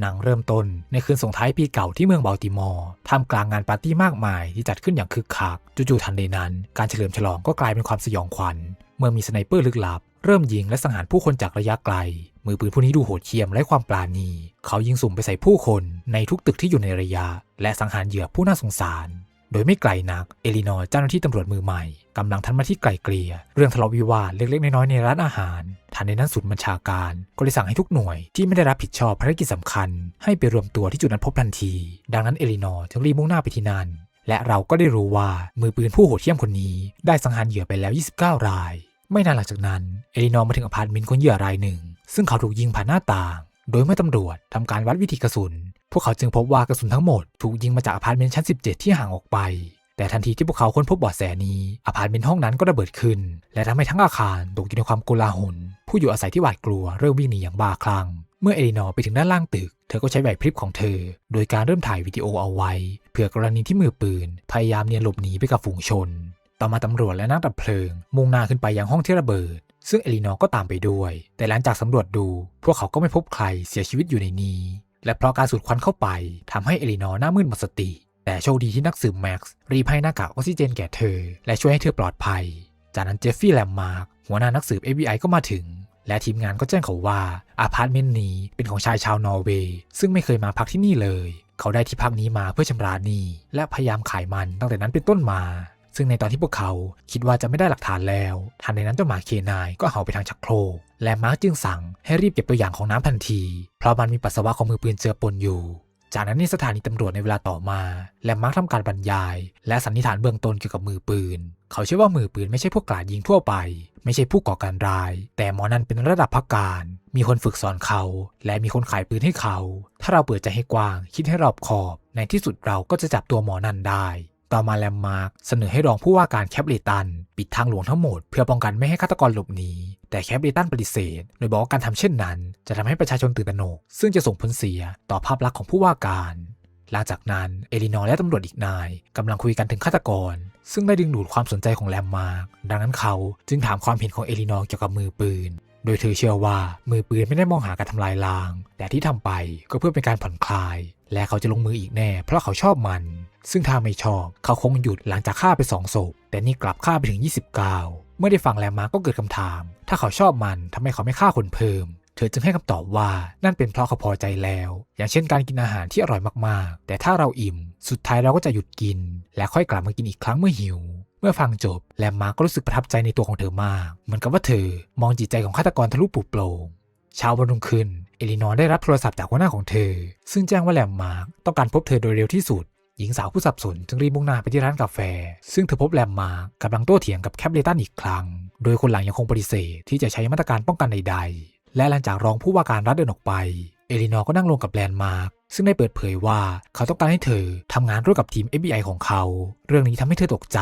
หนังเริ่มต้นในคืนส่งท้ายปีเก่าที่เมืองบัลติมอร์ท่ามกลางงานปาร์ตี้มากมายที่จัดขึ้นอย่างคึกคักจู่ๆทันใดนั้น การเฉลิมฉลองก็กลายเป็นความสยองขวัญ เมื่อมีสไนเปอร์ลึกลับ เริ่มยิงและสังหารผู้คนจากระยะไกล มือปืนผู้นี้ดูโหดเหี้ยมและความปราณี เขายิงสุ่มไปใส่ผู้คนในทุกตึกที่อยู่ในระยะ และสังหารเหยื่อผู้น่าสงสาร โดยไม่ไกลนัก เอลินอร์เจ้าหน้าที่ตำรวจมือใหม่กำลังทันมาที่ไกลเกลี่ยเรื่องทะเลาะวิวาทเล็กๆ น้อยๆในร้านอาหารทันในนั้นศูนย์บัญชาการก็เลยสั่งให้ทุกหน่วยที่ไม่ได้รับผิดชอบภารกิจสำคัญ ให้ไปรวมตัวที่จุดนั้นพบทันที ดังนั้นเอลินอร์จึงรีบมุ่งหน้าไปที่นั่นและเราก็ได้รู้ว่ามือปืนผู้โหดเหี้ยมคนนี้ ได้สังหารเหยื่อไปแล้ว 29 ราย ไม่นานหลังจากนั้น เอลินอร์มาถึงอพาร์ตเมนต์ของเหยื่อรายหนึ่ง ซึ่งเขาถูกยิงผ่านหน้าต่าง โดยเมื่อตำรวจทำการวัดวิธีกระสุน พวกเขาจึงพบว่ากระสุนทั้งหมดถูกยิงมาจากอพาร์ตเมนต์ชั้น 17 ที่ห่างออกไป แต่ทันทีที่พวกเขาค้นพบเบาะแสนี้อพาร์ตเมนต์ห้องนั้นก็ระเบิดขึ้น และทำให้ทั้งอาคารตกอยู่ในความโกลาหล ผู้อยู่อาศัยที่หวาดกลัวเริ่มวิ่งหนีอย่างบ้าคลั่งเมื่อเอลินอร์ไปถึงด้านล่างตึก เธอก็ใช้ไหวพริบของเธอ โดยการเริ่มถ่ายวิดีโอเอาไว้ เผื่อกรณีที่มือปืน พยายามเนียนหลบหนีไปกับฝูงชน ต่อมาตำรวจและนักดับเพลิง มุ่งหน้าขึ้นไปยังห้องที่ระเบิด ซึ่งเอลินอร์ก็ตามไปด้วย แต่หลังจากสำรวจดู พวกเขาก็ไม่พบใครเสียชีวิตอยู่ในนี้ และเพราะการสูดควันเข้าไปทำให้เอลินอร์หน้ามืดหมดสติ แต่โชคดีที่นักสืบแม็กซ์รีบให้หน้ากากออกซิเจนแก่เธอ และช่วยให้เธอปลอดภัย จากนั้นเจฟฟี่แลมมาร์กหัวหน้านักสืบ FBI ก็มาถึง และทีมงานก็แจ้งเขาว่าอาพาร์ตเมนต์นี้เป็นของชายชาวนอร์เวย์ซึ่งไม่เคยมาพักที่นี่เลย เขาได้ที่พักนี้มาเพื่อชำระหนี้และพยายามขายมันตั้งแต่นั้นเป็นต้นมา ซึ่งในตอนที่พวกเขาคิดว่าจะไม่ได้หลักฐานแล้ว ทันในนั้นเจ้าหมาเคนายก็เห่าไปทางชักโครกและมาร์กจึงสั่งให้รีบเก็บตัวอย่างของน้ำทันที เพราะมันมีปัสสาวะของมือปืนเจือปนอยู่ จากนั้นในสถานีตำรวจในเวลาต่อมา และมาร์กทำการบรรยาย และสันนิษฐานเบื้องต้นเกี่ยวกับมือปืน เขาเชื่อว่ามือปืนไม่ใช่พวกกราดยิงทั่วไป ไม่ใช่ผู้ก่อการร้าย แต่หมอนั่นเป็นระดับพักการ มีคนฝึกสอนเขา และมีคนขายปืนให้เขา ถ้าเราเปิดใจให้กว้าง คิดให้รอบคอบ ในที่สุดเราก็จะจับตัวหมอนันได้ ต่อมาแลมมาร์กเสนอให้รองผู้ว่าการแคปเลตัน ปิดทางหลวงทั้งหมด เพื่อป้องกันไม่ให้ฆาตกรหลบหนีแต่แคปเลตันปฏิเสธ โดยบอกว่าการทำเช่นนั้น จะทำให้ประชาชนตื่นตระหนก ซึ่งจะส่งผลเสียต่อภาพลักษณ์ของผู้ว่าการ หลังจากนั้นเอลินอร์และตำรวจอีกนายกำลังคุยกันถึงฆาตกร ซึ่งได้ดึงดูดความสนใจของแลมมาร์กดังนั้นเขาจึงถามความเห็นของเอลินอร์เกี่ยวกับมือปืนโดยเธอเชื่อว่ามือปืนไม่ได้มองหาการทำลายล้าง แต่ที่ทำไปก็เพื่อเป็นการผ่อนคลาย และเขาจะลงมืออีกแน่ เพราะเขาชอบมัน ซึ่งถ้าไม่ชอบ เขาคงหยุดหลังจากฆ่าไปสองศพแต่นี่กลับฆ่าไปถึง 29 เมื่อได้ฟังแลมมาร์ก็เกิดคำถาม ถ้าเขาชอบมันทำไมเขาไม่ฆ่าคนเพิ่ม เธอจึงให้คำตอบว่านั่นเป็นเพราะเขาพอใจแล้ว อย่างเช่นการกินอาหารที่อร่อยมากๆ แต่ถ้าเราอิ่ม สุดท้ายเราก็จะหยุดกิน และค่อยกลับมากินอีกครั้งเมื่อหิวเมื่อฟังจบแลมมาร์กก็รู้สึกประทับใจในตัวของเธอมาก เหมือนกับว่าเธอมองจิตใจของฆาตกรทะลุปลุกโปร่งเช้าวันรุ่งขึ้น เอลินอร์ได้รับโทรศัพท์จากหัวหน้าของเธอ ซึ่งแจ้งว่าแลมมาร์กต้องการพบเธอโดยเร็วที่สุด หญิงสาวผู้สับสนจึงรีบมุ่งหน้าไปที่ร้านกาแฟ ซึ่งเธอพบแลมมาร์กกำลังโต้เถียงกับแคปเลตันอีกครั้ง โดยคนหลังยังคงปฏิเสธที่จะใช้มาตรการป้องกันใดๆ และหลังจากรองผู้ว่าการรัฐเดินออกไป เอลินอร์ก็นั่งลงกับแลนมาร์กซึ่งได้เปิดเผยว่าเขาต้องการให้เธอทำงานร่วมกับทีม FBI ของเขา เรื่องนี้ทำให้เธอตกใจ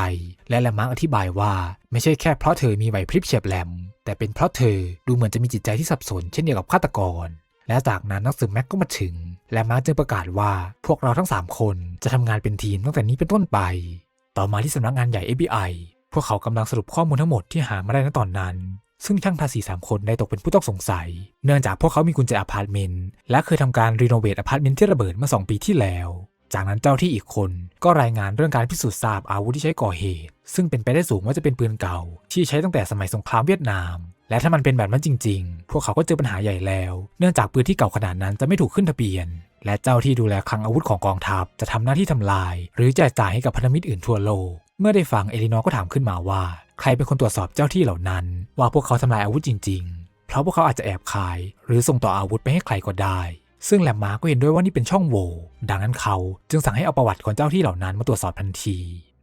และแลนมาร์กอธิบายว่า ไม่ใช่แค่เพราะเธอมีไหวพริบเฉียบแหลม แต่เป็นเพราะเธอดูเหมือนจะมีจิตใจที่สับสนเช่นเดียวกับฆาตกร และจากนั้นนักสืบแม็กก็มาถึง และมาร์กจึงประกาศว่าพวกเราทั้ง 3 คนจะทำงานเป็นทีมตั้งแต่นี้เป็นต้นไป ต่อมาที่สำนักงานใหญ่ FBI พวกเขากำลังสรุปข้อมูลทั้งหมดที่หามาได้ณตอนนั้น ซึ่งช่างทาสีสามคนได้ตกเป็นผู้ต้องสงสัย เนื่องจากพวกเขามีกุญแจอพาร์ตเมนต์และเคยทำการรีโนเวทอพาร์ตเมนต์ที่ระเบิดเมื่อ2ปีที่แล้ว จากนั้นเจ้าที่อีกคนก็รายงานเรื่องการพิสูจน์ทราบอาวุธที่ใช้ก่อเหตุ ซึ่งเป็นไปได้สูงว่าจะเป็นปืนเก่า ที่ใช้ตั้งแต่สมัยสงครามเวียดนาม และถ้ามันเป็นแบบนั้นจริง ๆ พวกเขาก็เจอปัญหาใหญ่แล้ว เนื่องจากปืนที่เก่าขนาดนั้นจะไม่ถูกขึ้นทะเบียน และเจ้าที่ดูแลคลังอาวุธของกองทัพจะทำหน้าที่ทำลาย หรือแจกจ่ายให้กับพันธมิตรอื่นทั่วโลก เมื่อได้ฟังเอลินอร์ก็ถามขึ้นมาว่า ใครเป็นคนตรวจสอบเจ้าที่เหล่านั้น ว่าพวกเขาทำลายอาวุธจริง ๆ เพราะพวกเขาอาจจะแอบขาย หรือส่งต่ออาวุธไปให้ใครก็ได้ ซึ่งแลมมาก็เห็นด้วยว่านี่เป็นช่องโหว่ ดังนั้นเขาจึงสั่งให้เอาประวัติของเจ้าที่เหล่านั้นมาตรวจสอบทันที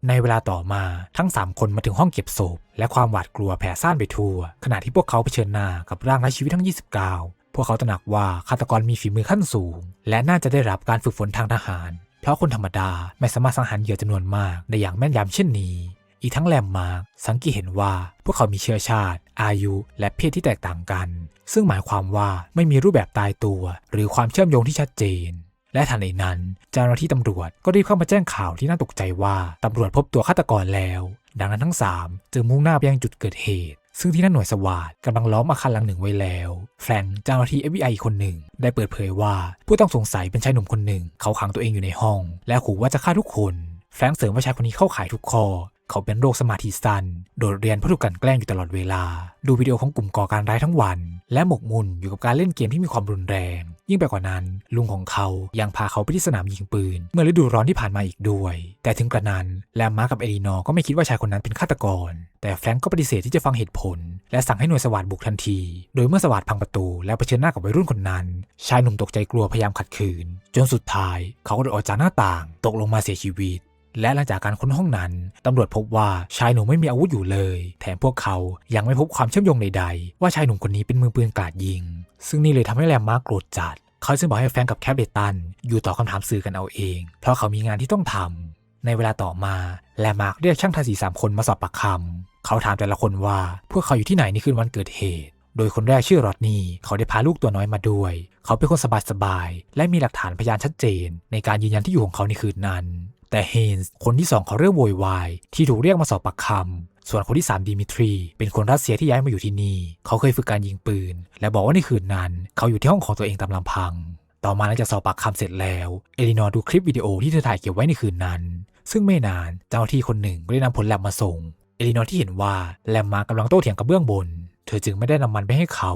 ในเวลาต่อมาทั้ง 3 คนมาถึงห้องเก็บศพ และความหวาดกลัวแผ่ซ่านไปทั่ว ขณะที่พวกเขาเผชิญหน้ากับร่างไร้ชีวิตทั้ง 29 พวกเขาตระหนักว่าฆาตกรมีฝีมือขั้นสูง และน่าจะได้รับการฝึกฝนทางทหาร เพราะคนธรรมดาไม่สามารถสังหารเหยื่อจำนวนมากได้อย่างแม่นยำเช่นนี้ อีกทั้งแลมมาร์กสังเกตเห็นว่าพวกเขามีเชื้อชาติ อายุ และเพศที่แตกต่างกัน ซึ่งหมายความว่าไม่มีรูปแบบตายตัว หรือความเชื่อมโยงที่ชัดเจน และทันใดนั้นเจ้าหน้าที่ตำรวจก็รีบเข้ามาแจ้งข่าวที่น่าตกใจว่าตำรวจพบตัวฆาตกรแล้ว ดังนั้นทั้ง 3 จึงมุ่งหน้าไปยังจุดเกิดเหตุ ซึ่งที่นั่นหน่วยสวาดกำลังล้อมอาคารหลังหนึ่งไว้แล้วแฟรงค์เจ้าหน้าที่ FBI อีกคนหนึ่ง ได้เปิดเผยว่าผู้ต้องสงสัยเป็นชายหนุ่มคนหนึ่ง เขาขังตัวเองอยู่ในห้อง และขู่ว่าจะฆ่าทุกคนแฟรงค์เสริมว่าชายคนนี้เข้าข่ายทุกข้อเขาเป็นโรคสมาธิสั้นโดดเรียนเพราะถูกกันแกล้งอยู่ตลอดเวลา ดูวิดีโอของกลุ่มก่อการร้ายทั้งวัน และหมกมุ่นอยู่กับการเล่นเกมที่มีความรุนแรง ยิ่งไปกว่านั้น ลุงของเขายังพาเขาไปที่สนามยิงปืน เมื่อฤดูร้อนที่ผ่านมาอีกด้วย แต่ถึงกระนั้นแลมมาร์กับเอลีนอร์ก็ไม่คิดว่าชายคนนั้นเป็นฆาตกร แต่แฟรงก์ก็ปฏิเสธที่จะฟังเหตุผล และสั่งให้หน่วยสวัสดบุกทันที โดยเมื่อสวัสดพังประตู แล้วเผชิญหน้ากับวัยรุ่นคนนั้น ชายหนุ่มตกใจกลัวพยายามขัดขืน จนสุดท้าย เขาก็โดดออกจากหน้าต่าง ตกลงมาเสียชีวิต และหลังจากการค้นห้องนั้นตำรวจพบว่าชายหนุ่มไม่มีอาวุธอยู่เลย แถมพวกเขายังไม่พบความเชื่อมโยงใดๆ ว่าชายหนุ่มคนนี้เป็นมือปืนกราดยิง ซึ่งนี่เลยทำให้แรมมาร์กโกรธจัด เขาจึงบอกให้แฟงกับแคปเดตันอยู่ต่อบคำถามสื่อกันเอาเอง เพราะเขามีงานที่ต้องทำในเวลาต่อมาแลมมาร์กเรียกช่างทาสีสามคนมาสอบปากคำเขาถามแต่ละคนว่าพวกเขาอยู่ที่ไหนในคืนวันเกิดเหตุโดยคนแรกชื่อรอดนี่เขาได้พาลูกตัวน้อยมาด้วย เขาเป็นคนสบายๆ และมีหลักฐานพยานชัดเจน ในการยืนยันที่อยู่ของเขาในคืนนั้น แต่เฮนส์คนที่สองเขาเริ่มโวยวายที่ถูกเรียกมาสอบปากคำส่วนคนที่ 3 ดิมิทรี เป็นคนรัสเซียที่ย้ายมาอยู่ที่นี่ เขาเคยฝึกการยิงปืน และบอกว่าในคืนนั้น เขาอยู่ที่ห้องของตัวเองตามลำพัง ต่อมาหลังจากสอบปากคำเสร็จแล้ว เอลินอร์ดูคลิปวิดีโอที่เธอถ่ายเก็บไว้ในคืนนั้น ซึ่งไม่นานเจ้าหน้าที่คนหนึ่งก็ได้นำผลแลบมาส่ง เอลินอร์ที่เห็นว่าแลมมากำลังโต้เถียงกับเบื้องบน เธอจึงไม่ได้นำมันไปให้เขา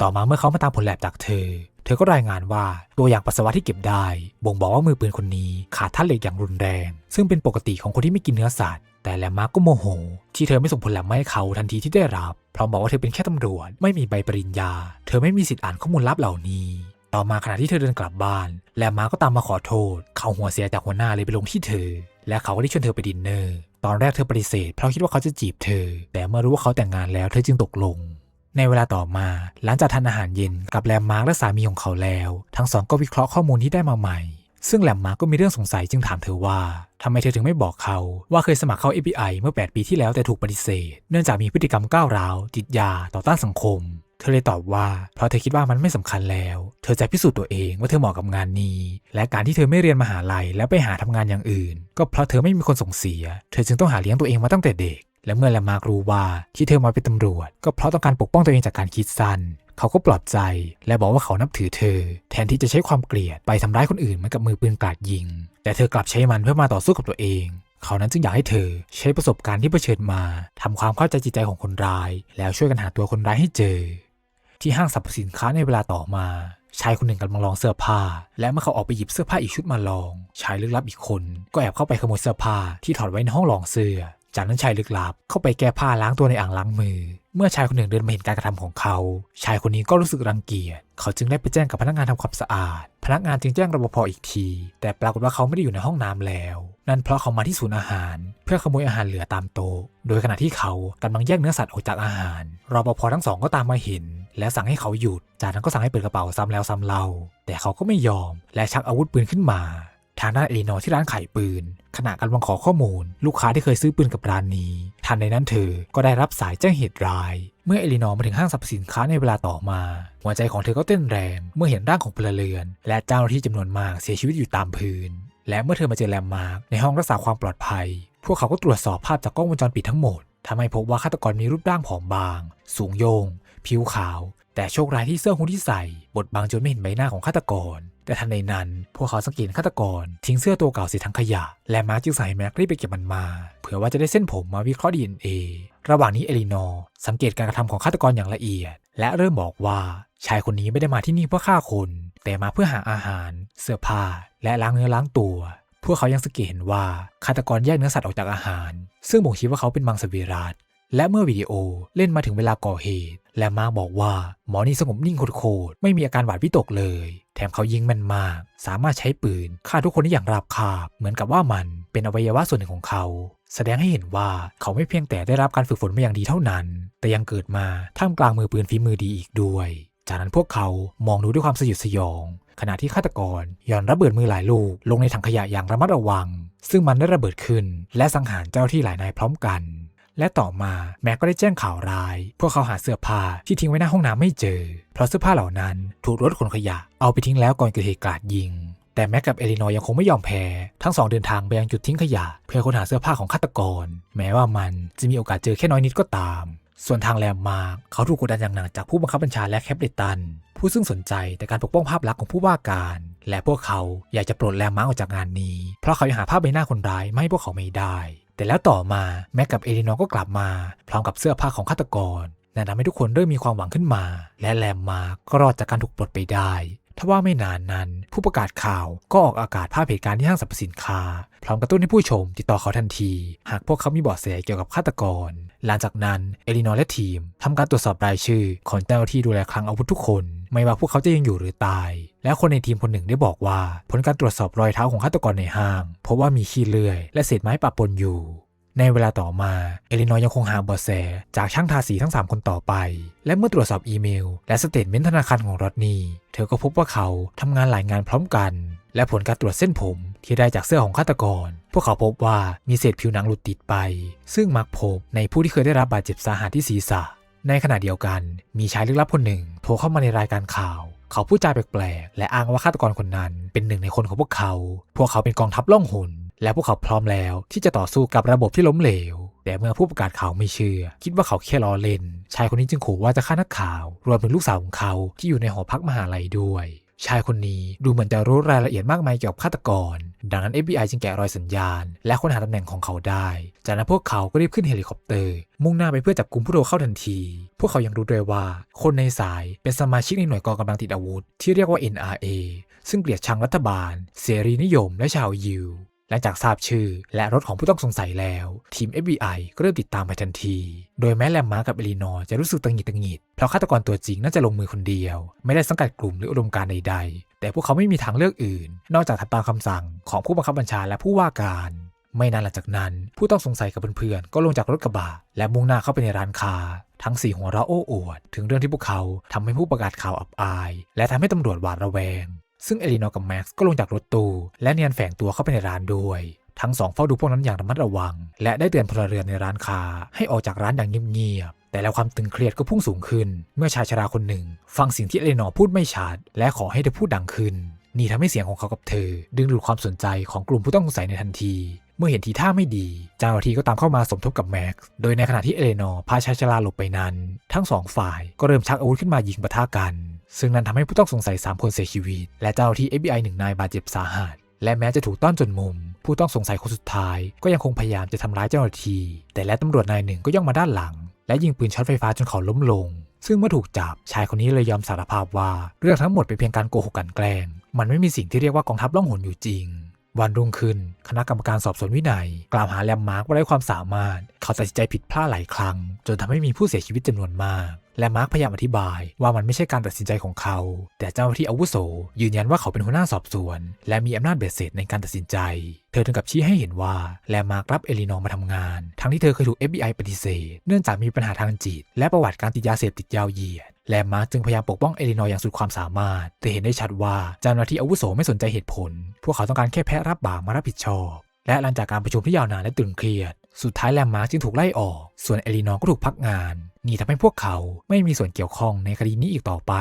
ต่อมาเมื่อเขามาตามผลแลบจากเธอ เธอก็รายงานว่าตัวอย่างปัสสาวะที่เก็บได้ บ่งบอกว่ามือปืนคนนี้ขาดธาตุเหล็กอย่างรุนแรง ซึ่งเป็นปกติของคนที่ไม่กินเนื้อสัตว์แต่แลมาร์กก็โมโห ที่เธอไม่ส่งผลแลมให้เขาทันทีที่ได้รับพราะบอกว่าเธอเป็นแค่ตำรวจ ไม่มีใบปริญญา เธอไม่มีสิทธิ์อ่านข้อมูลลับเหล่านี้ ต่อมาขณะที่เธอเดินกลับบ้าน แลมมาร์กก็ตามมาขอโทษ เขาหัวเสียจากหัวหน้าเลยไปลงที่เธอ และเขาก็ได้ชวนเธอไปดินเนอร์ตอนแรกเธอปฏิเสธเพราะคิดว่าเขาจะจีบเธอ แต่เมื่อรู้ว่าเขาแต่งงานแล้วเธอจึงตกลง ในเวลาต่อมาหลังจากทานอาหารเย็นกับแลมมาร์กและสามีของเขาแล้ว ทั้งสองก็วิเคราะห์ข้อมูลที่ได้มาใหม่ ซึ่งแลมมาร์กก็มีเรื่องสงสัยจึงถามเธอว่าทำไมเธอถึงไม่บอกเขา ว่าเคยสมัครเข้า FBI เมื่อ 8 ปีที่แล้วแต่ถูกปฏิเสธ เนื่องจากมีพฤติกรรมก้าวร้าวติดยาต่อต้านสังคม เธอเลยตอบว่าเพราะเธอคิดว่ามันไม่สำคัญแล้ว เธอจะพิสูจน์ตัวเองว่าเธอเหมาะกับงานนี้ และการที่เธอไม่เรียนมหาลัยแล้วไปหาทำงานอย่างอื่น ก็เพราะเธอไม่มีคนส่งเสีย เธอจึงต้องหาเลี้ยงตัวเองมาตั้งแต่เด็ก และเมื่อแลมมาร์กรู้ว่าที่เธอมาเป็นตำรวจ ก็เพราะต้องการปกป้องตัวเองจากการคิดสั้น เขาก็ปลอบใจ และบอกว่าเขานับถือเธอ แทนที่จะใช้ความเกลียดไปทำร้ายคนอื่นเหมือนกับมือปืนกราดยิง แต่เธอกลับใช้มันเพื่อมาต่อสู้กับตัวเองเขานั้นจึงอยากให้เธอใช้ประสบการณ์ที่เผชิญมาทำความเข้าใจจิตใจของคนร้าย แล้วช่วยกันหาตัวคนร้ายให้เจอ ที่ห้างสรรพสินค้าในเวลาต่อมา ชายคนหนึ่งกำลังลองเสื้อผ้า และเมื่อเขาออกไปหยิบเสื้อผ้าอีกชุดมาลอง ชายลึกลับอีกคน ก็แอบเข้าไปขโมยเสื้อผ้าที่ถอดไว้ในห้องลองเสื้อ จากนั้นชายลึกลับเข้าไปแก้ผ้าล้างตัวในอ่างล้างมือ เมื่อชายคนหนึ่งเดินมาเห็นการกระทำของเขา ชายคนนี้ก็รู้สึกรังเกียจ เขาจึงได้ไปแจ้งกับพนักงานทำความสะอาด พนักงานจึงแจ้งรปภอีกที แต่ปรากฏว่าเขาไม่ได้อยู่ในห้องน้ำแล้ว นั่นเพราะเขามาที่ศูนย์อาหาร เพื่อขโมยอาหารเหลือตามโต๊ะ โดยขณะที่เขากำลังแยกเนื้อสัตว์ออกจากอาหาร รปภทั้งสองก็ตามมาเห็น และสั่งให้เขาหยุด จากนั้นก็สั่งให้เปิดกระเป๋าซ้ำแล้วซ้ำเล่า แต่เขาก็ไม่ยอม และชักอาวุธปืนขึ้นมา ทางด้านเอลีนอร์ที่ร้านขายปืน ขณะกำลังขอข้อมูล ลูกค้าที่เคยซื้อปืนกับร้านนี้ ทันในนั้นเธอก็ได้รับสายแจ้งเหตุร้าย เมื่อเอลีนอร์มาถึงห้างสรรพสินค้าในเวลาต่อมา หัวใจของเธอก็เต้นแรง เมื่อเห็นร่างของพลเรือน และเจ้าหน้าที่จำนวนมากเสียชีวิตอยู่ตามพื้น และเมื่อเธอมาเจอแลมมาร์กในห้องรักษาความปลอดภัย พวกเขาก็ตรวจสอบภาพจากกล้องวงจรปิดทั้งหมดทำให้พบว่าฆาตกรมีรูปร่างผอมบาง สูงโยง ผิวขาว แต่โชคร้ายที่เสื้อฮู้ดที่ใส่บดบังจนไม่เห็นใบหน้าของฆาตกร แต่ทันในนั้น พวกเขาสังเกตฆาตกร ทิ้งเสื้อตัวเก่าสีทั้งขยะ และมาร์จึงสั่งให้แม็กรีบไปเก็บมันมา เผื่อว่าจะได้เส้นผมมาวิเคราะห์ DNA ระหว่างนี้เอลินอร์สังเกตการกระทำของฆาตกรอย่างละเอียด และเริ่มบอกว่าชายคนนี้ไม่ได้มาที่นี่เพื่อฆ่าคน แต่มาเพื่อหาอาหาร เสื้อผ้า และล้างเนื้อล้างตัว พวกเขายังสังเกตเห็นว่าฆาตกรแยกเนื้อสัตว์ออกจากอาหาร ซึ่งบ่งชี้ว่าเขาเป็นมังสวิรัต และเมื่อวิดีโอเล่นมาถึงเวลาก่อเหตุ และมาร์กบอกว่าหมอนี่สงบนิ่งโคตรๆไม่มีอาการหวาดวิตกเลย แถมเขายิงแม่นมาก สามารถใช้ปืนฆ่าทุกคนได้อย่างราบคาบ เหมือนกับว่ามันเป็นอวัยวะส่วนหนึ่งของเขา แสดงให้เห็นว่าเขาไม่เพียงแต่ได้รับการฝึกฝนมาอย่างดีเท่านั้น แต่ยังเกิดมาท่ามกลางมือปืนฝีมือดีอีกด้วย จากนั้นพวกเขามองดูด้วยความสยดสยอง ขณะที่ฆาตกรหย่อนระเบิดมือหลายลูกลงในถังขยะอย่างระมัดระวัง ซึ่งมันได้ระเบิดขึ้น และสังหารเจ้าที่หลายนายพร้อมกัน และต่อมาแม็กก็ได้แจ้งข่าวร้าย พวกเขาหาเสื้อผ้าที่ทิ้งไว้หน้าห้องน้ำไม่เจอ เพราะเสื้อผ้าเหล่านั้นถูกรถขนขยะเอาไปทิ้งแล้วก่อนเกิดเหตุการาดยิง แต่แม็กกับเอลินอยังคงไม่ยอมแพ้ ทั้งสองเดินทางไปยังจุดทิ้งขยะ เพื่อค้นหาเสื้อผ้าของฆาตกร แม้ว่ามันจะมีโอกาสเจอแค่น้อยนิดก็ตาม ส่วนทางแลมมาร์เขาถูกกดดันอย่างหนักจากผู้บังคับบัญชาและแคปเดตัน ผู้ซึ่งสนใจแต่การปกป้องภาพลักษณ์ของผู้ว่าการ และพวกเขาอยากจะปลดแลมมาร์ออกจากงานนี้ เพราะเขายังหาภาพใบหน้าคนร้ายไม่ให้พวกเขาไม่ได้ แต่แล้วต่อมาแม็กกับเอลินอร์ก็กลับมาพร้อมกับเสื้อผ้าของฆาตกรนั่นทำให้ทุกคนเริ่มมีความหวังขึ้นมา และแลมมาก็รอดจากการถูกปลดไปได้ทว่าไม่นานนั้น ผู้ประกาศข่าวก็ออกอากาศภาพเหตุการณ์ที่ห้างสรรพสินค้า พร้อมกระตุ้นให้ผู้ชมติดต่อเขาทันที หากพวกเขามีเบาะแสเกี่ยวกับฆาตกร หลังจากนั้นเอลินอร์และทีมทำการตรวจสอบรายชื่อของเจ้าหน้าที่ดูแลคลังอาวุธทุกคน ไม่ว่าพวกเขาจะยังอยู่หรือตาย และคนในทีมคนหนึ่งได้บอกว่า ผลการตรวจสอบรอยเท้าของฆาตกรในห้างพบว่ามีขี้เลื่อย และเศษไม้ปะปนอยู่ในเวลาต่อมา เอลินอร์ยังคงหาเบาะแสจากช่างทาสีทั้ง 3 คนต่อไป และเมื่อตรวจสอบอีเมล และสเตทเมนต์ธนาคารของรอดนี่เธอก็พบว่าเขาทำงานหลายงานพร้อมกัน และผลการตรวจเส้นผมที่ได้จากเสื้อของฆาตกร พวกเขาพบว่ามีเศษผิวหนังหลุดติดไป ซึ่งมักพบในผู้ที่เคยได้รับบาดเจ็บสาหัสที่ศีรษะ ในขณะเดียวกันมีชายลึกลับคนหนึ่ง โทรเข้ามาในรายการข่าว เขาพูดจาแปลกๆ และอ้างว่าฆาตกรคนนั้นเป็นหนึ่งในคนของพวกเขา พวกเขาเป็นกองทัพล่องหนและพวกเขาพร้อมแล้วที่จะต่อสู้กับระบบที่ล้มเหลว แต่เมื่อผู้ประกาศข่าวไม่เชื่อ คิดว่าเขาแค่ล้อเล่น ชายคนนี้จึงขู่ว่าจะฆ่านักข่าว รวมถึงลูกสาวของเขาที่อยู่ในหอพักมหาลัยด้วย ชายคนนี้ดูเหมือนจะรู้รายละเอียดมากมายเกี่ยวกับฆาตกร ดังนั้น FBI จึงแกะรอยสัญญาณ และค้นหาตำแหน่งของเขาได้ จากนั้นพวกเขาก็รีบขึ้นเฮลิคอปเตอร์ มุ่งหน้าไปเพื่อจับกลุ่มผู้โดเข้าทันที พวกเขายังรู้ด้วยว่า คนในสายเป็นสมาชิกในหน่วยกองกำลังติดอาวุธ ที่เรียกว่า NRA ซึ่งเกลียดชังรัฐบาล เสรีนิยม และชาวยิว หลังจากทราบชื่อและรถของผู้ต้องสงสัยแล้ว ทีม FBI ก็เริ่มติดตามไปทันที โดยแม้แลมมาร์กับเอลินอร์จะรู้สึกตังหงิดตังหงิดเพราะฆาตกรตัวจริงน่าจะลงมือคนเดียว ไม่ได้สังกัดกลุ่มหรืออุดมการใดๆ แต่พวกเขาไม่มีทางเลือกอื่น นอกจากทำตามคำสั่งของผู้บังคับบัญชาและผู้ว่าการ ไม่นานหลังจากนั้น ผู้ต้องสงสัยกับเพื่อนๆก็ลงจากรถกระบะและมุ่งหน้าเข้าไปในร้านค้าทั้งสี่หัวเราะโอ้อวด ถึงเรื่องที่พวกเขาทำให้ผู้ประกาศข่าวอับอาย และทำให้ตำรวจหวาดระแวง ซึ่งเอลินอร์กับแม็กซ์ก็ลงจากรถตู้และเนียนแฝงตัวเข้าไปในร้านด้วย ทั้งสองเฝ้าดูพวกนั้นอย่างระมัดระวัง และได้เตือนพลเรือนในร้านค้าให้ออกจากร้านอย่างเงียบๆแต่แล้วความตึงเครียดก็พุ่งสูงขึ้น เมื่อชายชราคนหนึ่ง ฟังสิ่งที่เอลินอร์พูดไม่ชัดและขอให้เธอพูดดังขึ้นนี่ทำให้เสียงของเขากับเธอ ดึงดูดความสนใจของกลุ่มผู้ต้องสงสัยในทันที เมื่อเห็นทีท่าไม่ดีเจ้าหน้าที่ก็ตามเข้ามาสมทบกับแม็กซ์โดยในขณะที่เอเลนอร์พาชายชราหลบไปนั้น ทั้งสองฝ่ายก็เริ่มชักอาวุธขึ้นมายิงปะทะกัน ซึ่งนั่นทำให้ผู้ต้องสงสัย 3 คนเสียชีวิต และเจ้าหน้าที่ FBI หนึ่งนายบาดเจ็บสาหัส และแม้จะถูกต้อนจนมุม ผู้ต้องสงสัยคนสุดท้าย ก็ยังคงพยายามจะทำร้ายเจ้าหน้าที่ แต่และตำรวจนายหนึ่งก็ย่องมาด้านหลัง และยิงปืนช็อตไฟฟ้าจนเขาล้มลง ซึ่งเมื่อถูกจับชายคนนี้เลยยอมสารภาพว่า เรื่องทั้งหมดเป็นเพียงการโกหกกลันแกล้ง มันไม่มีสิ่งที่เรียกว่ากองทัพล่องหนอยู่จริง วันรุ่งขึ้น คณะกรรมการสอบสวนวินัย กล่าวหาแลมมาร์กว่าไร้ความสามารถ เขาตัดสินใจผิดพลาดหลายครั้ง จนทำให้มีผู้เสียชีวิตจำนวนมาก และมาร์กพยายามอธิบายว่ามันไม่ใช่การตัดสินใจของเขา แต่เจ้าหน้าที่อาวุโส ยืนยันว่าเขาเป็นหัวหน้าสอบสวน และมีอำนาจเบ็ดเสร็จในการตัดสินใจ เธอถึงกับชี้ให้เห็นว่าแลมาร์กรับเอลินอร์มาทำงาน ทั้งที่เธอเคยถูก FBI ปฏิเสธ เนื่องจากมีปัญหาทางจิต และประวัติการติดยาเสพติดยาวเหยียด แลมมาร์กจึงพยายามปกป้องเอลินอร์อย่างสุดความสามารถ แต่เห็นได้ชัดว่าเจ้าหน้าที่อาวุโสไม่สนใจเหตุผล พวกเขาต้องการแค่แพ้รับบาปมารับผิดชอบ และหลังจากการประชุมที่ยาวนานและตึงเครียด สุดท้ายแลมมาร์กจึงถูกไล่ออก ส่วนเอลินอร์ก็ถูกพักงาน นี่ทำให้พวกเขาไม่มีส่วนเกี่ยวข้องในคดีนี้อีกต่อไป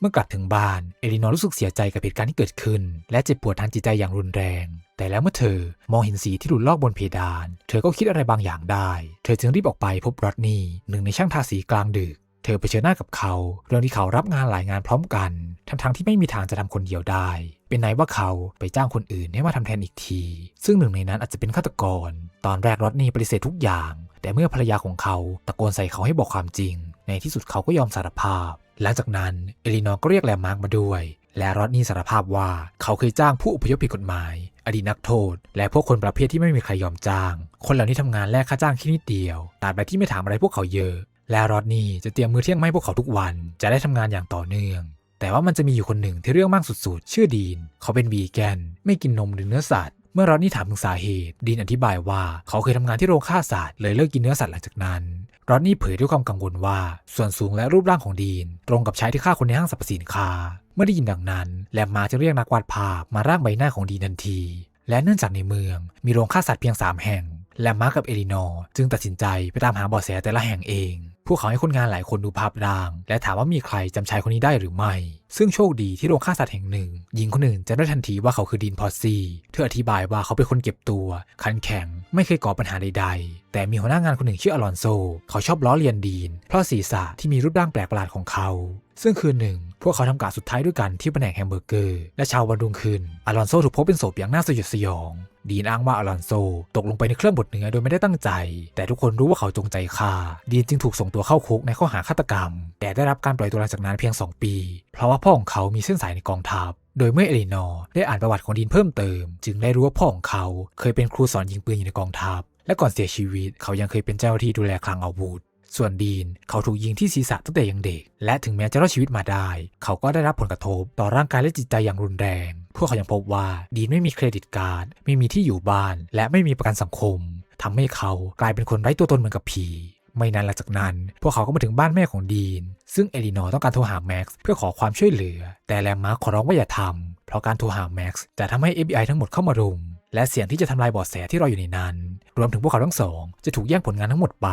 เมื่อกลับถึงบ้าน เอลินอร์รู้สึกเสียใจกับเหตุการณ์ที่เกิดขึ้น และเจ็บปวดทางจิตใจอย่างรุนแรง แต่แล้วเมื่อเธอมองเห็นสีที่หลุดลอกบนเพดาน เธอก็คิดอะไรบางอย่างได้ เธอจึงรีบออกไปพบรอดนี่หนึ่งในช่างทาสีกลางดึก เธอไปเชิญหน้ากับเขา เรื่องที่เขารับงานหลายงานพร้อมกัน ทั้งๆที่ไม่มีทางจะทำคนเดียวได้ เป็นไหนว่าเขาไปจ้างคนอื่นให้มาทำแทนอีกที ซึ่งหนึ่งในนั้นอาจจะเป็นฆาตกร ตอนแรกรอดนี่ปฏิเสธทุกอย่าง แต่เมื่อภรรยาของเขาตะโกนใส่เขาให้บอกความจริง ในที่สุดเขาก็ยอมสารภาพ หลังจากนั้นเอลินอร์ก็เรียกแลมมาร์กมาด้วย และรอดนี่สารภาพว่าเขาเคยจ้างผู้อพยพผิดกฎหมายอดีตนักโทษ และพวกคนประเภทที่ไม่มีใครยอมจ้าง คนเหล่านี้ทำงานแลกค่าจ้างแค่นิดเดียวตราบใดที่ไม่ถามอะไรพวกเขาเยอะ และรอดนี่จะเตรียมมื้อเที่ยงให้พวกเขาทุกวัน จะได้ทำงานอย่างต่อเนื่อง แต่ว่ามันจะมีอยู่คนหนึ่งที่เรื่องมากสุดๆ ชื่อดีน เขาเป็นวีแกน ไม่กินนมหรือเนื้อสัตว์ เมื่อรอดนี่ถามถึงสาเหตุ ดีนอธิบายว่าเขาเคยทำงานที่โรงฆ่าสัตว์ เลยเลิกกินเนื้อสัตว์หลังจากนั้นรอดนี่เผยด้วยความกังวลว่า ส่วนสูงและรูปร่างของดีน ตรงกับชายที่ฆ่าคนในห้างสรรพสินค้า เมื่อได้ยินดังนั้น แลมมาจะเรียกนักวาดภาพมาร่างใบหน้าของดีนทันที และเนื่องจากในเมือง มีโรงฆ่าสัตว์เพียง 3 แห่ง แลมมากับเอลินอร์จึงตัดสินใจไปตามหาเบาะแสแต่ละแห่งเอง พวกเขาให้คนงานหลายคนดูภาพร่าง และถามว่ามีใครจำชายคนนี้ได้หรือไม่ ซึ่งโชคดีที่โรงฆ่าสัตว์แห่งหนึ่ง หญิงคนหนึ่งจะได้ทันทีว่าเขาคือดีนพอซีเธออธิบายว่าเขาเป็นคนเก็บตัว คันแข็ง ไม่เคยก่อปัญหาใดๆ แต่มีหัวหน้างานคนหนึ่งชื่ออลอนโซ เขาชอบล้อเลียนดีน เพราะศีรษะที่มีรูปร่างแปลกประหลาดของเขาซึ่งคืนหนึ่ง พวกเขาทำการสุดท้ายด้วยกันที่แผนกแฮมเบอร์เกอร์ และเชาววันรุ่งขึ้นอลอนโซถูกพบเป็นศพอย่างน่าสยดสยอง ดีนอ้างว่าอลอนโซ ตกลงไปในเครื่องบดเนื้อโดยไม่ได้ตั้งใจ แต่ทุกคนรู้ว่าเขาจงใจฆ่า ดีนจึงถูกส่งตัวเข้าคุกในข้อหาฆาตกรรม แต่ได้รับการปล่อยตัวหลังจากนั้นเพียง 2 ปี เพราะว่าพ่อของเขามีเส้นสายในกองทัพโดยเมื่อเอลินอร์ได้อ่านประวัติของดีนเพิ่มเติม จึงได้รู้ว่าพ่อของเขาเคยเป็นครูสอนยิงปืนอยู่ในกองทัพและก่อนเสียชีวิตเขายังเคยเป็นเจ้าหน้าที่ดูแลคลังอาวุธ ส่วนดีนเขาถูกยิงที่ศีรษะตั้งแต่ยังเด็ก และถึงแม้จะรอดชีวิตมาได้ เขาก็ได้รับผลกระทบต่อร่างกายและจิตใจอย่างรุนแรง พวกเขายังพบว่าดีนไม่มีเครดิตการ์ดไม่มีที่อยู่บ้าน และไม่มีประกันสังคมทำให้เขากลายเป็นคนไร้ตัวตนเหมือนกับผีไม่นานหลังจากนั้น พวกเขาก็มาถึงบ้านแม่ของดีน ซึ่งเอลินอร์ต้องการโทรหาแม็กซ์เพื่อขอความช่วยเหลือ แต่แลมมาร์คขอร้องว่าอย่าทำ เพราะการโทรหาแม็กซ์จะทำให้ FBI ทั้งหมดเข้ามารุม และเสี่ยงที่จะทำลายบาะแสที่รออยู่ในนั้น รวมถึงพวกเขาทั้งสอง จะถูกแย่งผลงานทั้งหมดไป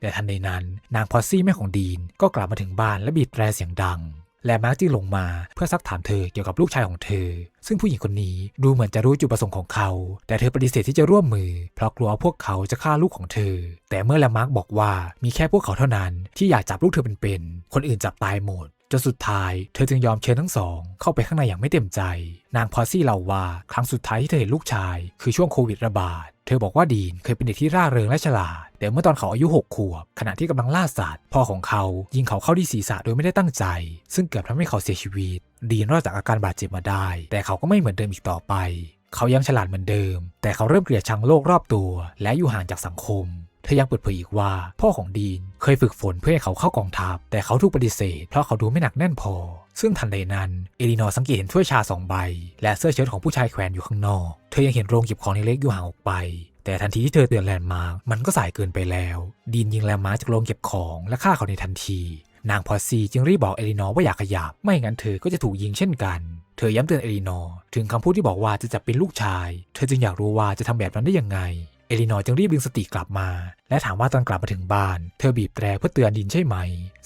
แต่ทันใดนั้น นางพอซี่แม่ของดีนก็กลับมาถึงบ้านและบีบแตรเสียงดัง และมาร์กจึงลงมาเพื่อซักถามเธอเกี่ยวกับลูกชายของเธอ ซึ่งผู้หญิงคนนี้ดูเหมือนจะรู้จุดประสงค์ของเขา แต่เธอปฏิเสธที่จะร่วมมือ เพราะกลัวว่าพวกเขาจะฆ่าลูกของเธอ แต่เมื่อแลมาร์กบอกว่ามีแค่พวกเขาเท่านั้นที่อยากจับลูกเธอเป็นๆคนอื่นจับตายหมด จนสุดท้ายเธอจึงยอมเชิญทั้งสอง เข้าไปข้างในอย่างไม่เต็มใจ นางพอซี่เล่าว่าครั้งสุดท้ายที่เธอเห็นลูกชาย คือช่วงโควิดระบาด เธอบอกว่าดีนเคยเป็นเด็กที่ร่าเริงและฉลาด แต่เมื่อตอนเขาอายุ 6 ขวบ ขณะที่กำลังล่าสัตว์พ่อของเขายิงเขาเข้าที่ศีรษะโดยไม่ได้ตั้งใจ ซึ่งเกือบทำให้เขาเสียชีวิต ดีนรอดจากอาการบาดเจ็บมาได้ แต่เขาก็ไม่เหมือนเดิมอีกต่อไป เขายังฉลาดเหมือนเดิม แต่เขาเริ่มเกลียดชังโลกรอบตัว และอยู่ห่างจากสังคม เธอยังเปิดเผยอีกว่า พ่อของดีนเคยฝึกฝนเพื่อให้เขาเข้ากองทัพ แต่เขาถูกปฏิเสธเพราะเขาดูไม่หนักแน่นพอ ซึ่งทันใดนั้น เอลินอร์สังเกตเห็นถ้วยชาสองใบ และเสื้อเชิ้ตของผู้ชายแขวนอยู่ข้างนอก เธอยังเห็นโรงเก็บของเล็กๆอยู่ห่างออกไป แต่ทันทีที่เธอเตือนแลนด์มาร์กมันก็สายเกินไปแล้ว ดีนยิงแลนด์มาร์กจากโรงเก็บของและฆ่าเขาในทันที นางพอซีจึงรีบบอกเอลินอร์ว่าอย่าขยับ ไม่งั้นเธอก็จะถูกยิงเช่นกันเธอย้ำเตือนเอลินอร์ถึงคำพูดที่บอกว่าจะจับเป็นลูกชาย เธอจึงอยากรู้ว่าจะทำแบบนั้นได้ยังไง เอลินอร์จึงรีบดึงสติกลับมา และถามว่าตอนกลับมาถึงบ้าน เธอบีบแตรเพื่อเตือนดินใช่ไหม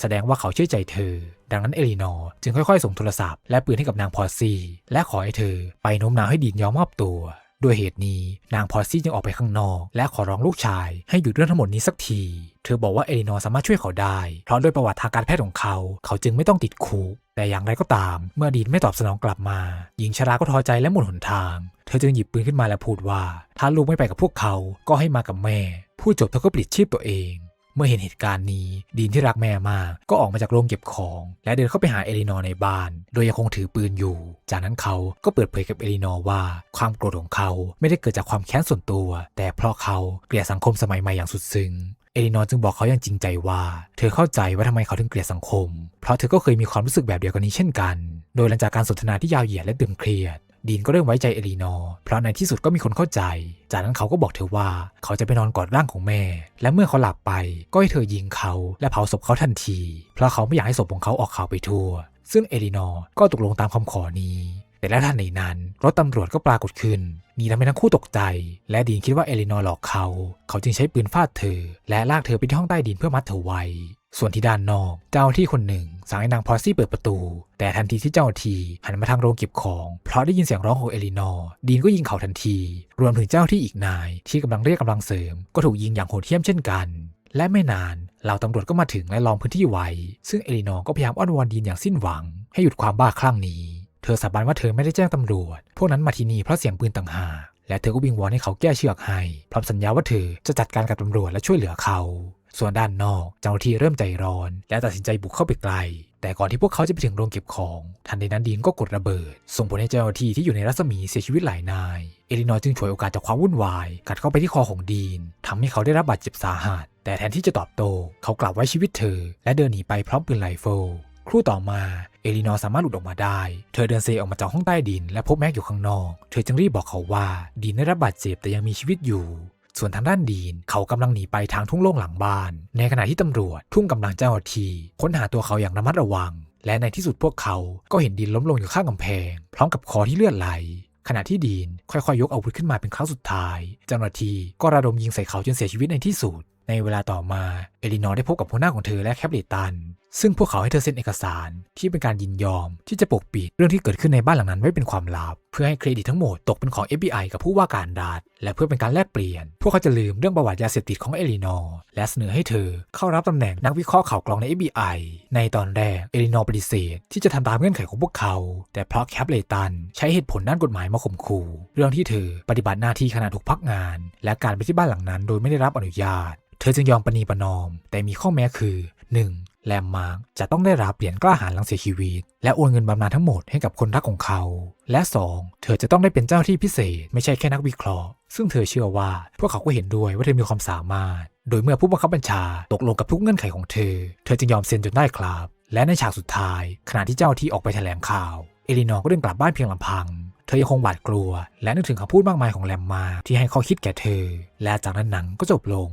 แสดงว่าเขาเชื่อใจเธอ ดังนั้นเอลินอร์จึงค่อยๆ ส่งโทรศัพท์และปืนให้กับนางพอซีและขอให้เธอไปโน้มน้าวให้ดินยอมมอบตัว ด้วยเหตุนี้นางพอซี่จึงออกไปข้างนอก และขอร้องลูกชายให้หยุดเรื่องทั้งหมดนี้สักที เธอบอกว่าเอลินอร์สามารถช่วยเขาได้ เพราะด้วยประวัติทางการแพทย์ของเขา เขาจึงไม่ต้องติดคุกแต่อย่างไรก็ตาม เมื่อดีนไม่ตอบสนองกลับมา หญิงชราก็ท้อใจและหมดหนทาง เธอจึงหยิบปืนขึ้นมาและพูดว่า ถ้าลูกไม่ไปกับพวกเขา ก็ให้มากับแม่พูดจบเธอก็ปลิดชีพตัวเอง เมื่อเห็นเหตุการณ์นี้ ดีนที่รักแม่มากก็ออกมาจากโรงเก็บของ และเดินเข้าไปหาเอลินอร์ในบ้าน โดยยังคงถือปืนอยู่ จากนั้นเขาก็เปิดเผยกับเอลินอร์ว่า ความโกรธของเขาไม่ได้เกิดจากความแค้นส่วนตัว แต่เพราะเขาเกลียดสังคมสมัยใหม่อย่างสุดซึ้งเอลินอร์จึงบอกเขาอย่างจริงใจว่า เธอเข้าใจว่าทำไมเขาถึงเกลียดสังคม เพราะเธอก็เคยมีความรู้สึกแบบเดียวกันนี้เช่นกัน โดยหลังจากการสนทนาที่ยาวเหยียดและตึงเครียด ดีนก็เริ่มไว้ใจเอลีนอร์เพราะในที่สุดก็มีคนเข้าใจ จากนั้นเขาก็บอกเธอว่าเขาจะไปนอนกอดร่างของแม่ และเมื่อเขาหลับไปก็ให้เธอยิงเขาและเผาศพเขาทันที เพราะเขาไม่อยากให้ศพของเขาออกข่าวไปทั่ว ซึ่งเอลีนอร์ก็ตกลงตามคำขอนี้ แต่แล้วทันในนั้น รถตำรวจก็ปรากฏขึ้นนี่ทำให้ทั้งคู่ตกใจ และดีนคิดว่าเอลินอร์หลอกเขา เขาจึงใช้ปืนฟาดเธอ และลากเธอไปที่ห้องใต้ดินเพื่อมัดเธอไว้ ส่วนที่ด้านนอก เจ้าที่คนหนึ่งสั่งให้นางพอซี่เปิดประตู แต่ทันทีที่เจ้าที่หันมาทางโรงเก็บของ เพราะได้ยินเสียงร้องของเอลินอร์ดีนก็ยิงเขาทันที รวมถึงเจ้าที่อีกนาย ที่กำลังเรียกกำลังเสริม ก็ถูกยิงอย่างโหดเหี้ยมเช่นกัน และไม่นานเหล่าตำรวจก็มาถึงและล้อมพื้นที่ไว้ ซึ่งเอลินอร์ก็พยายามอ้อนวอนดีนอย่างสิ้นหวัง ให้หยุดความบ้าคลั่งนี้ เธอสาบานว่าเธอไม่ได้แจ้งตำรวจ พวกนั้นมาที่นี่เพราะเสียงปืนต่างหากและเธอก็วิงวอนให้เขาแก้เชือกให้พร้อมสัญญาว่าเธอจะจัดการกับตำรวจและช่วยเหลือเขา ส่วนด้านนอกเจ้าหน้าที่เริ่มใจร้อน และตัดสินใจบุกเข้าไปไกล แต่ก่อนที่พวกเขาจะไปถึงโรงเก็บของ ทันใดนั้นดีนก็กดระเบิด ส่งผลให้เจ้าหน้าที่ที่อยู่ในรัศมีเสียชีวิตหลายนาย เอลินอร์จึงฉวยโอกาสจากความวุ่นวายกัดเข้าไปที่คอของดีนทำให้เขาได้รับบาดเจ็บสาหัส แต่แทนที่จะตอบโต้เขากลับไว้ชีวิตเธอ และเดินหนีไปพร้อมปืนไรเฟิลครู่ต่อมาเอลินอร์สามารถหลุดออกมาได้ เธอเดินเซออกมาจากห้องใต้ดิน และพบแม็กอยู่ข้างนอก เธอจึงรีบบอกเขาว่าดีนได้รับบาดเจ็บแต่ยังมีชีวิตอยู่ ส่วนทางด้านดีนเขากำลังหนีไปทางทุ่งโล่งหลังบ้าน ในขณะที่ตำรวจทุ่งกำลังเจ้าหน้าที่ค้นหาตัวเขาอย่างระมัดระวัง และในที่สุดพวกเขาก็เห็นดีนล้มลงอยู่ข้างกำแพง พร้อมกับคอที่เลือดไหลขณะที่ดีนค่อยๆ ยกอาวุธขึ้นมาเป็นครั้งสุดท้าย เจ้าหน้าที่ก็ระดมยิงใส่เขาจนเสียชีวิตในที่สุด ในในเวลาต่อมา เอลินอร์ได้พบกับหัวหน้าของเธอและแคปเลตัน ซึ่งพวกเขาให้เธอเซ็นเอกสารที่เป็นการยินยอม ที่จะปกปิดเรื่องที่เกิดขึ้นในบ้านหลังนั้นไว้เป็นความลับ เพื่อให้เครดิตทั้งหมดตกเป็นของ FBI กับผู้ว่าการรัฐและเพื่อเป็นการแลกเปลี่ยน พวกเขาจะลืมเรื่องประวัติยาเสพติดของเอลินอร์และเสนอให้เธอเข้ารับตำแหน่งนักวิเคราะห์ข่าวกรองใน FBI ในตอนแรกเอลินอร์ปฏิเสธที่จะทำตามเงื่อนไขของพวกเขา แต่เพราะแคปเลตันใช้เหตุผลด้านกฎหมายมาข่มขู่เรื่องที่เธอปฏิบัติหน้าที่ขณะถูกพักงาน และการไปที่บ้านหลังนั้น โดยไม่ได้รับอนุญาต เธอจึงยอมปณีประนอม แต่มีข้อแม้คือ 1. แลมมาร์กจะต้องได้รับเหรียญกล้าหาญหลังเสียชีวิต และโอนเงินบำนาญทั้งหมดให้กับคนรักของเขา และ 2. เธอจะต้องได้เป็นเจ้าที่พิเศษ ไม่ใช่แค่นักวิเคราะห์ ซึ่งเธอเชื่อว่าพวกเขาก็เห็นด้วยว่าเธอมีความสามารถ โดยเมื่อผู้บังคับบัญชาตกลงกับทุกเงื่อนไขของเธอ เธอจึงยอมเซ็นจนได้ครับ และในฉากสุดท้าย ขณะที่เจ้าที่ออกไปแถลงข่าว เอลินอร์ก็เดินกลับบ้านเพียงลำพังเธอยังคงหวาดกลัว และนึกถึงคำพูดมากมายของแลมมาที่ให้ข้อคิดแก่เธอ และจากนั้นหนังก็จบลง